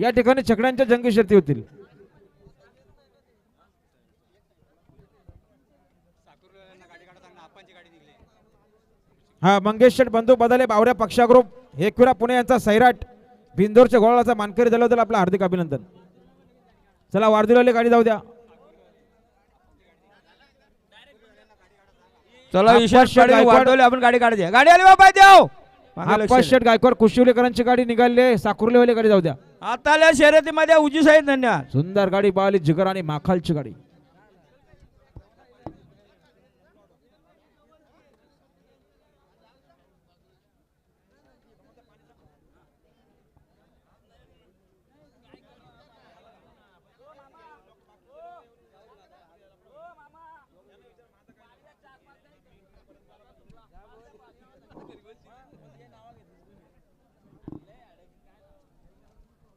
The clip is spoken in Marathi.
या ठिकाणी छकड्यांच्या जंगी शर्ती होतील. हा मंगेश शेठ बंधू बदले बावऱ्या पक्षा ग्रुप एकविरा पुणे यांचा सैराट बिंदोरच्या गोळाचा मानकरी झाल्याबद्दल आपलं हार्दिक अभिनंदन. चला वारदिवली गाडी जाऊ द्या. चला. वाढवले आपण गाडी काढते गाडी आली बाबा देव! शेठ गायकवाड कुशिवलेकरांची गाडी निघाली साकुर्लेवाली गाडी जाऊ द्या. आताल्या शर्यतीमध्ये उजी साहेब धन्यवाद. सुंदर गाडी पाहिली जिगर आणि माखालची गाडी.